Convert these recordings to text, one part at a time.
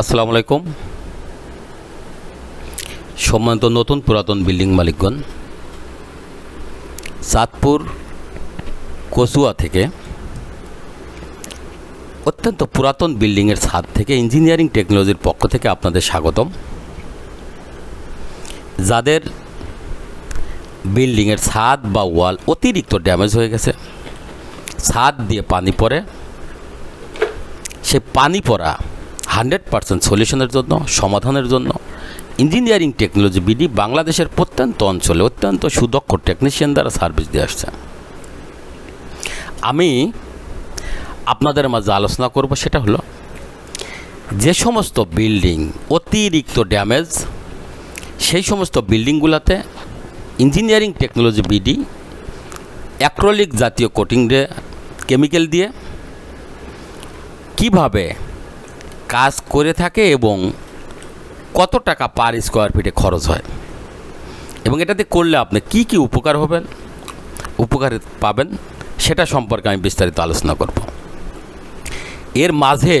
আসসালামু আলাইকুম। সম্মানিত নতুন পুরাতন বিল্ডিং মালিকগণ, চাঁদপুর, কচুয়া থেকে অত্যন্ত পুরাতন বিল্ডিংয়ের ছাদ থেকে ইঞ্জিনিয়ারিং টেকনোলজির পক্ষ থেকে আপনাদের স্বাগতম। যাদের বিল্ডিংয়ের ছাদ বা ওয়াল অতিরিক্ত ড্যামেজ হয়ে গেছে, ছাদ দিয়ে পানি পড়ে, সে পানি পড়া হান্ড্রেড পার্সেন্ট সলিউশনের জন্য, সমাধানের জন্য। ইঞ্জিনিয়ারিং টেকনোলজি বিডি বাংলাদেশের প্রত্যন্ত অঞ্চলে অত্যন্ত সুদক্ষ টেকনিশিয়ান দ্বারা সার্ভিস দিয়ে আসছে। আমি আপনাদের মাঝে আলোচনা করব সেটা হলো, যে সমস্ত বিল্ডিং অতিরিক্ত ড্যামেজ, সেই সমস্ত বিল্ডিংগুলোতে ইঞ্জিনিয়ারিং টেকনোলজি বিডি অ্যাক্রোলিক জাতীয় কোটিং কেমিক্যাল দিয়ে কীভাবে কাজ করে থাকে এবং কত টাকা পার স্কোয়ার ফিটে খরচ হয়। এবং এটাতে করলে আপনি কি কি উপকার হবেন, উপকার পাবেন, সেটা সম্পর্কে আমি বিস্তারিত আলোচনা করব। এর মাঝে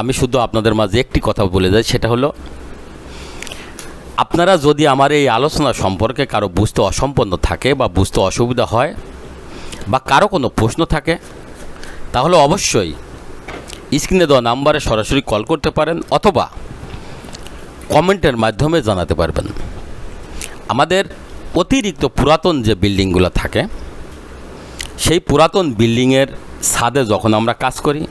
আমি শুধু আপনাদের মাঝে একটি কথা বলে যাই, সেটা হলো, আপনারা যদি আমার এই আলোচনা সম্পর্কে কারও বুঝতে অসম্পন্ন থাকে বা বুঝতে অসুবিধা হয় বা কারও কোনো প্রশ্ন থাকে, তাহলে অবশ্যই স্ক্রিনে দেওয়া নাম্বারে সরাসরি কল করতে পারেন অথবা কমেন্টের মাধ্যমে জানাতে পারবেন। আমাদের অতিরিক্ত পুরাতন যে বিল্ডিংগুলো থাকে, সেই পুরাতন বিল্ডিংয়ের ছাদে যখন আমরা কাজ করি,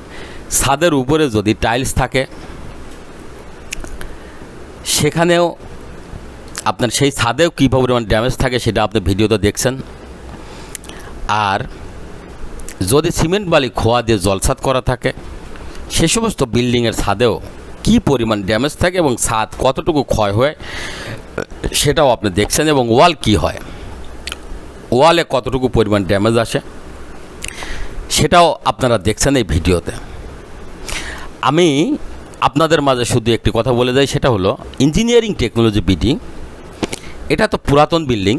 ছাদের উপরে যদি টাইলস থাকে, সেখানেও আপনার সেই ছাদেও কী পরিমাণ ড্যামেজ থাকে সেটা আপনি ভিডিওতে দেখছেন। আর যদি সিমেন্ট বালি খোয়া দিয়ে জলসাত করা থাকে সে সমস্ত বিল্ডিংয়ের ছাদেও কী পরিমাণ ড্যামেজ থাকে এবং ছাদ কতটুকু ক্ষয় হয়, সেটাও আপনি দেখছেন এবং ওয়াল কি হয়। ওয়ালে কতটুকু পরিমাণ ড্যামেজ আসে, সেটাও আপনারা দেখছেন এই ভিডিওতে। আমি আপনাদের মাঝে শুধু একটি কথা বলে যাই, সেটা হলো ইঞ্জিনিয়ারিং টেকনোলজি বিডি। এটা তো পুরাতন বিল্ডিং।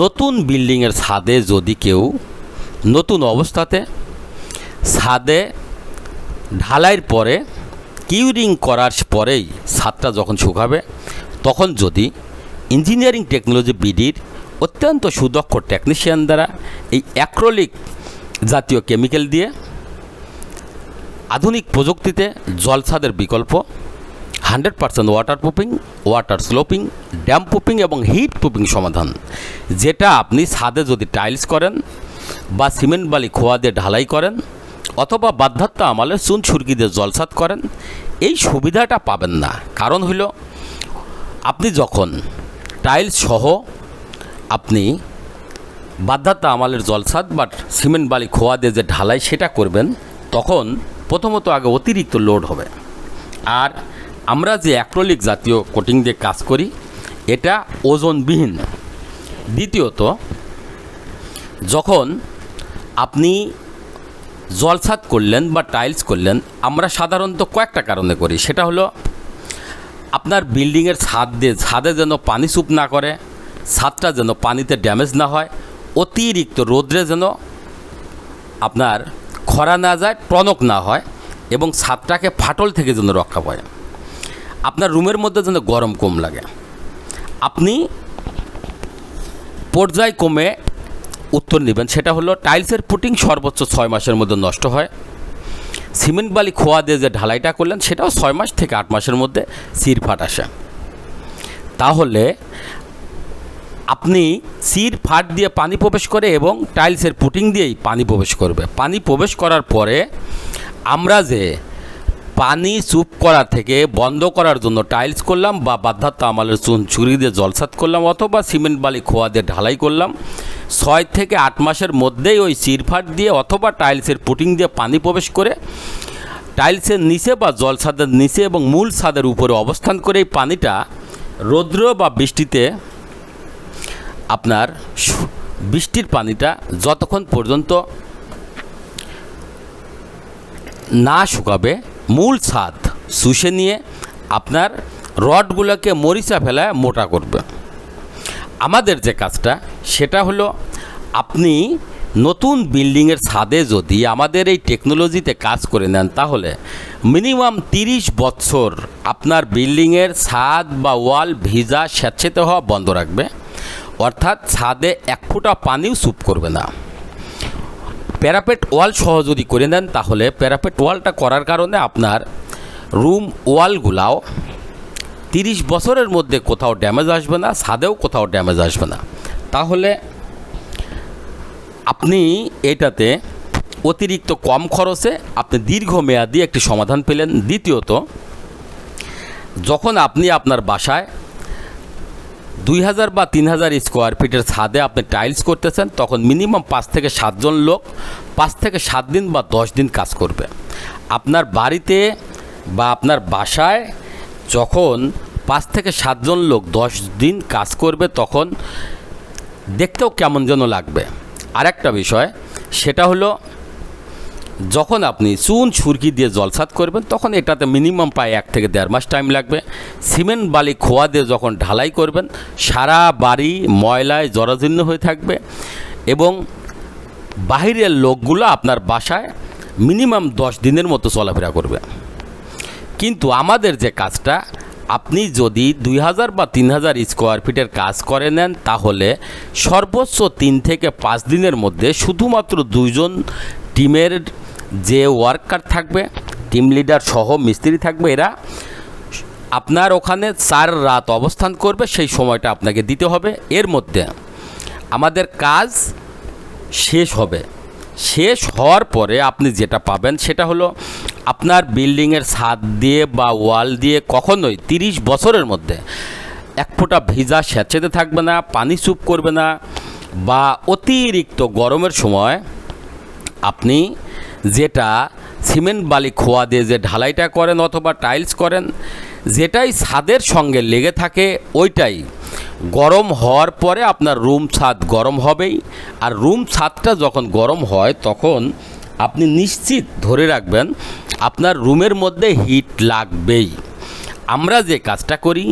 নতুন বিল্ডিংয়ের ছাদে যদি কেউ নতুন অবস্থাতে ছাদে ঢালাইয়ের পরে কিউরিং করার পরেই ছাদটা যখন শুকাবে, তখন যদি ইঞ্জিনিয়ারিং টেকনোলজি বিডির অত্যন্ত সুদক্ষ টেকনিশিয়ান দ্বারা এই অ্যাক্রোলিক জাতীয় কেমিক্যাল দিয়ে আধুনিক প্রযুক্তিতে জলছাদের বিকল্প hundred percent water proofing water sloping damp proofing এবং হিট প্রুফিং সমাধান, যেটা আপনি ছাদে যদি টাইলস করেন বা সিমেন্ট বালি খোয়া দিয়ে ঢালাই করেন অথবা বাধ্যাত্ম আমালে চুন দিয়ে জলসাত করেন। এই সুবিধাটা পাবেন না। কারণ হইল, আপনি যখন টাইলস সহ আপনি বাধ্যাত্ম আমালের জলসাদ বা সিমেন্ট বালি খোয়া দিয়ে যে ঢালাই সেটা করবেন, তখন প্রথমত আগে অতিরিক্ত লোড হবে। আর আমরা যে অ্যাক্রোলিক জাতীয় কোটিং দিয়ে কাজ করি, এটা ওজনবিহীন। দ্বিতীয়ত, যখন আপনি জলছাদ করলেন বা টাইলস করলেন, আমরা সাধারণত কয়েকটা কারণে করি। সেটা হলো, আপনার বিল্ডিংয়ের ছাদ দিয়ে, ছাদে যেন পানি চুপ না করে, ছাদটা যেন পানিতে ড্যামেজ না হয়, অতিরিক্ত রোদ্রে যেন আপনার খরা না যায়, টনক না হয়, এবং ছাদটাকে ফাটল থেকে যেন রক্ষা পায়। আপনার রুমের মধ্যে যেন গরম কম লাগে। আপনি পর্যায়ক্রমে উত্তর নেবেন। সেটা হলো, টাইলসের পুটিং সর্বোচ্চ ছয় মাসের মধ্যে নষ্ট হয়। সিমেন্ট বালি খোয়া দিয়ে যে ঢালাইটা করলেন, সেটাও ছয় মাস থেকে আট মাসের মধ্যে চিরফাট আসে। তাহলে আপনি চির ফাট দিয়ে পানি প্রবেশ করে এবং টাইলসের পুটিং দিয়েই পানি প্রবেশ করবে। পানি প্রবেশ করার পরে আমরা যে পানি চুপ করা থেকে বন্ধ করার জন্য টাইলস করলাম বা বাধ্যাত্ম আমালের চুন চুরি দিয়ে জলসাত করলাম অথবা সিমেন্ট বালি খোয়া দিয়ে ঢালাই করলাম। ছয় থেকে আট মাসের মধ্যেই ওই চিরফাট দিয়ে অথবা টাইলসের পুটিং দিয়ে পানি প্রবেশ করে টাইলসের নিচে বা জল ছাদের নিচে এবং মূল ছাদের উপরে অবস্থান করে এই পানিটা রৌদ্র বা বৃষ্টিতে আপনার বৃষ্টির পানিটা যতক্ষণ পর্যন্ত না শুকাবে মূল ছাদ শুষে নিয়ে আপনার রডগুলোকে মরিচা ফেলায় মোটা করবে। আমাদের যে কাজটা, সেটা হলো আপনি নতুন বিল্ডিংয়ের ছাদে যদি আমাদের এই টেকনোলজিতে কাজ করে নেন, তাহলে মিনিমাম তিরিশ বছর আপনার বিল্ডিংয়ের ছাদ বা ওয়াল ভিজা স্যাঁতসেতে হওয়া বন্ধ রাখবে। অর্থাৎ ছাদে এক ফোঁটা পানিও স্যুপ করবে না। প্যারাপেট ওয়াল সহ যদি করে নেন, তাহলে প্যারাপেট ওয়ালটা করার কারণে আপনার রুম ওয়ালগুলাও তিরিশ বছরের মধ্যে কোথাও ড্যামেজ আসবে না, ছাদেও কোথাও ড্যামেজ আসবে না। তাহলে আপনি এটাতে অতিরিক্ত কম খরচে আপনি দীর্ঘমেয়াদী একটি সমাধান পেলেন। দ্বিতীয়ত, যখন আপনি আপনার বাসায় দুই হাজার বা তিন হাজার স্কোয়ার ফিটের ছাদে আপনি টাইলস করতেছেন, তখন মিনিমাম পাঁচ থেকে সাতজন লোক পাঁচ থেকে সাত দিন বা দশ দিন কাজ করবে। আপনার বাড়িতে বা আপনার বাসায় যখন পাঁচ থেকে সাতজন লোক দশ দিন কাজ করবে, তখন দেখতেও কেমন যেন লাগবে। আরেকটা বিষয়, সেটা হলো যখন আপনি চুন সুরকি দিয়ে জলসাত করবেন, তখন এটাতে মিনিমাম প্রায় এক থেকে দেড় মাস টাইম লাগবে। সিমেন্ট, বালি, খোয়া দিয়ে যখন ঢালাই করবেন, সারা বাড়ি ময়লায় জরাজীর্ণ হয়ে থাকবে এবং বাহিরের লোকগুলো আপনার বাসায় মিনিমাম দশ দিনের মতো চলাফেরা করবে। কিন্তু আমাদের যে কাজটা, আপনি যদি দুই হাজার বা তিন হাজার স্কোয়ার ফিটের কাজ করে নেন, তাহলে সর্বোচ্চ তিন থেকে পাঁচ দিনের মধ্যে শুধুমাত্র দুইজন টিমের যে ওয়ার্কার থাকবে টিম লিডার সহ মিস্ত্রি থাকবে, এরা আপনার ওখানে চার রাত অবস্থান করবে, সেই সময়টা আপনাকে দিতে হবে। এর মধ্যে আমাদের কাজ শেষ হবে। শেষ হওয়ার পরে আপনি যেটা পাবেন, সেটা হলো আপনার বিল্ডিংয়ের ছাদ দিয়ে বা ওয়াল দিয়ে কখনোই তিরিশ বছরের মধ্যে এক ফোঁটা ভিজা স্যাঁচেতে থাকবে না, পানি চুপ করবে না বা অতিরিক্ত গরমের সময় আপনি যেটা সিমেন্ট বালি খোয়া দিয়ে যে ঢালাইটা করেন অথবা টাইলস করেন, যেটাই ছাদের সঙ্গে লেগে থাকে, ওইটাই। গরম হওয়ার পরে আপনার রুম ছাদ গরম হবেই। আর রুম ছাদটা যখন গরম হয়, তখন আপনি নিশ্চিত ধরে রাখবেন, আপনার রুমের মধ্যে হিট লাগবেই। আমরা যে কাজটা করি,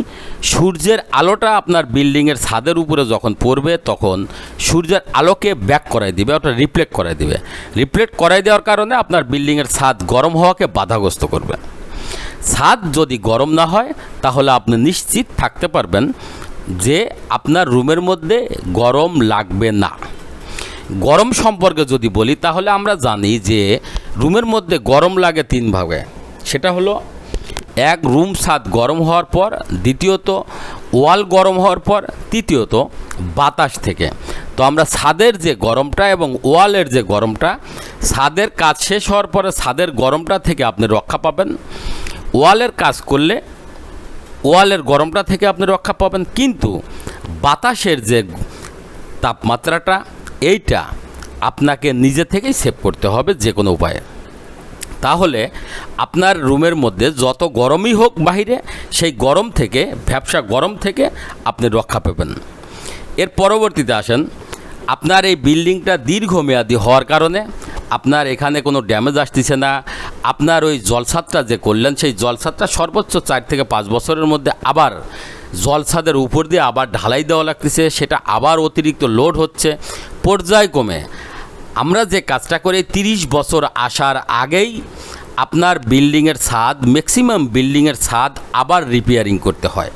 সূর্যের আলোটা আপনার বিল্ডিংয়ের ছাদের উপরে যখন পড়বে তখন সূর্যের আলোকে ব্যাক করাই দিবে, ওটা রিফ্লেক্ট করাই দিবে। রিফ্লেক্ট করাই দেওয়ার কারণে আপনার বিল্ডিংয়ের ছাদ গরম হওয়াকে বাধাগ্রস্ত করবে। ছাদ যদি গরম না হয়, তাহলে আপনি নিশ্চিত থাকতে পারবেন যে আপনার রুমের মধ্যে গরম লাগবে না। গরম সম্পর্কে যদি বলি, তাহলে আমরা জানি যে রুমের মধ্যে গরম লাগে তিন ভাগে। সেটা হলো এক রুম ছাদ গরম হওয়ার পর, দ্বিতীয়ত, ওয়াল গরম হওয়ার পর, তৃতীয়ত, বাতাস থেকে। তো আমরা ছাদের যে গরমটা এবং ওয়ালের যে গরমটা ছাদের কাজ শেষ হওয়ার পরে ছাদের গরমটা থেকে আপনি রক্ষা পাবেন। ওয়ালের কাজ করলে ওয়ালের গরমটা থেকে আপনি রক্ষা পাবেন। কিন্তু বাতাসের যে তাপমাত্রাটা, এইটা আপনাকে নিজে থেকেই সেভ করতে হবে যে কোনো উপায়ে। তাহলে আপনার রুমের মধ্যে যত গরমই হোক বাহিরে, সেই গরম থেকে, ব্যবসা গরম থেকে আপনি রক্ষা পাবেন। এর পরবর্তীতে আসেন, আপনার এই বিল্ডিংটা দীর্ঘমেয়াদী হওয়ার কারণে আপনার এখানে কোনো ড্যামেজ আসতেছে না। আপনার ওই জলসাদটা যে করলেন, সেই জলসাদটা সর্বোচ্চ চার থেকে পাঁচ বছরের মধ্যে আবার জলসাদের উপর দিয়ে আবার ঢালাই দেওয়া লাগতেছে। সেটা আবার অতিরিক্ত লোড হচ্ছে। পর্যায়ক্রমে আমরা যে কাজটা করে তিরিশ বছর আসার আগেই আপনার বিল্ডিংয়ের ছাদ ম্যাক্সিমাম বিল্ডিংয়ের ছাদ আবার রিপেয়ারিং করতে হয়।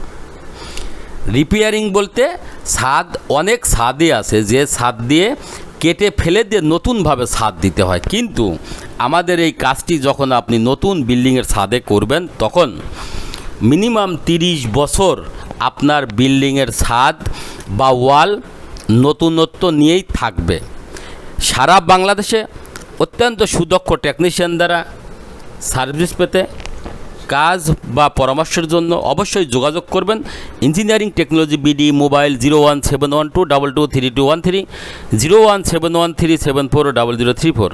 রিপেয়ারিং বলতে ছাদ, অনেক ছাদই আছে, যে ছাদ দিয়ে কেটে ফেলে দিয়ে নতুনভাবে ছাদ দিতে হয়। কিন্তু আমাদের এই কাজটি যখন আপনি নতুন বিল্ডিংয়ের ছাদে করবেন, তখন মিনিমাম তিরিশ বছর আপনার বিল্ডিংয়ের ছাদ বা ওয়াল নতুনত্ব নিয়েই থাকবে। সারা বাংলাদেশে অত্যন্ত সুদক্ষ টেকনিশিয়ান দ্বারা সার্ভিস পেতে কাজ বা পরামর্শের জন্য অবশ্যই যোগাযোগ করবেন। Engineering technology BD mobile zero one seven one two double two three two one three zero one seven one three seven four double zero three four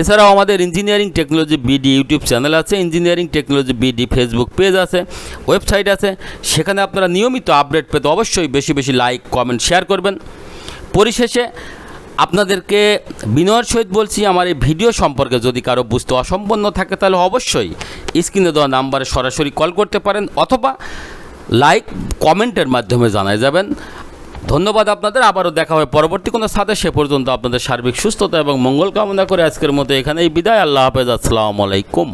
এছাড়াও আমাদের engineering technology BD YouTube channel আছে engineering technology BD Facebook page আছে website আছে। সেখানে আপনারা নিয়মিত update পেতে অবশ্যই বেশি বেশি লাইক কমেন্ট শেয়ার করবেন। পরিশেষে আপনাদেরকে বিনয়ের সহিত বলছি, আমার এই ভিডিও সম্পর্কে যদি কারও বুঝতে অসম্পন্ন থাকে, তাহলে অবশ্যই স্ক্রিনে দেওয়া নাম্বারে সরাসরি কল করতে পারেন, অথবা লাইক, কমেন্টের মাধ্যমে জানায় যাবেন। ধন্যবাদ আপনাদের, আবারও দেখা হবে পরবর্তী কোনো সাথে, সে পর্যন্ত আপনাদের সার্বিক সুস্থতা এবং মঙ্গল কামনা করে আজকের মতো এখানেই বিদায়। আল্লাহ হাফেজ, আসসালামু আলাইকুম।